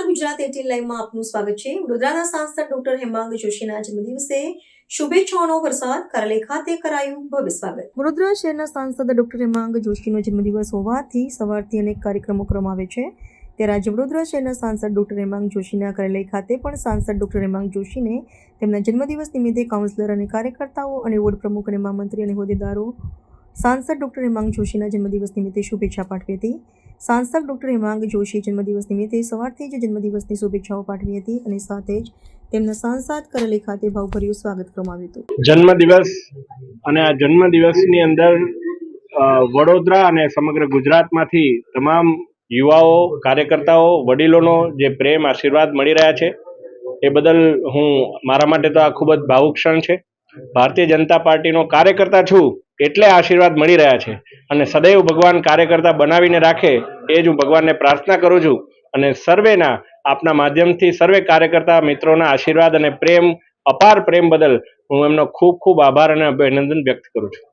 Gujarat eighteen લાઈવમાં આપનું સ્વાગત છે. વડોદરાના સાંસદ ડોક્ટર હેમાંગ જોશીના જન્મદિવસે શુભેચ્છાઓનો વરસાદ કરાલે ખાતે કરાયું ભવ્ય સ્વાગત. વડોદરા શહેરના સાંસદ ડોક્ટર હેમાંગ જોશીનો જન્મદિવસ હોવાથી સવારથી અનેક કાર્યક્રમો કરવામાં આવે છે. ત્યારે આજે વડોદરા શહેરના સાંસદ ડોક્ટર હેમાંગ જોશીના કાર્યાલય ખાતે પણ સાંસદ ડોક્ટર હેમાંગ જોશીને તેમના જન્મદિવસ નિમિત્તે કાઉન્સિલર અને કાર્યકર્તાઓ અને વોર્ડ પ્રમુખ અને મહામંત્રી અને હોદ્દેદારો સાંસદ ડૉક્ટર હેમાંગ જોશીના જન્મદિવસ નિમિત્તે શુભેચ્છા પાઠવી હતી. સાંસદ ડૉક્ટર હેમાંગ જોશી જન્મદિવસ નિમિત્તે સવારથી જ જન્મદિવસની શુભેચ્છાઓ પાઠવી હતી અને સાથે જ તેમના સાંસદ કરેલી ખાતે ભાવભર્યું સ્વાગત કરવામાં આવ્યું હતું. જન્મદિવસ અને આ જન્મદિવસની અંદર વડોદરા અને સમગ્ર ગુજરાતમાંથી તમામ યુવાઓ, કાર્યકર્તાઓ, વડીલોનો જે પ્રેમ, આશીર્વાદ મળી રહ્યા છે, એ બદલ હું મારા માટે તો આ ખૂબ જ ભાવુક ક્ષણ છે. ભારતીય જનતા પાર્ટીનો કાર્યકર્તા છું. એટલે આશીર્વાદ મળી રહ્યા છે. અને સદૈવ ભગવાન કાર્યકર્તા બનાવીને રાખે એ જ હું ભગવાનને પ્રાર્થના કરું છું. અને સર્વેના આપના માધ્યમથી સર્વે કાર્યકર્તા મિત્રોના આશીર્વાદ અને પ્રેમ, અપાર પ્રેમ બદલ હું એમનો ખૂબ ખૂબ આભાર અને અભિનંદન વ્યક્ત કરું છું.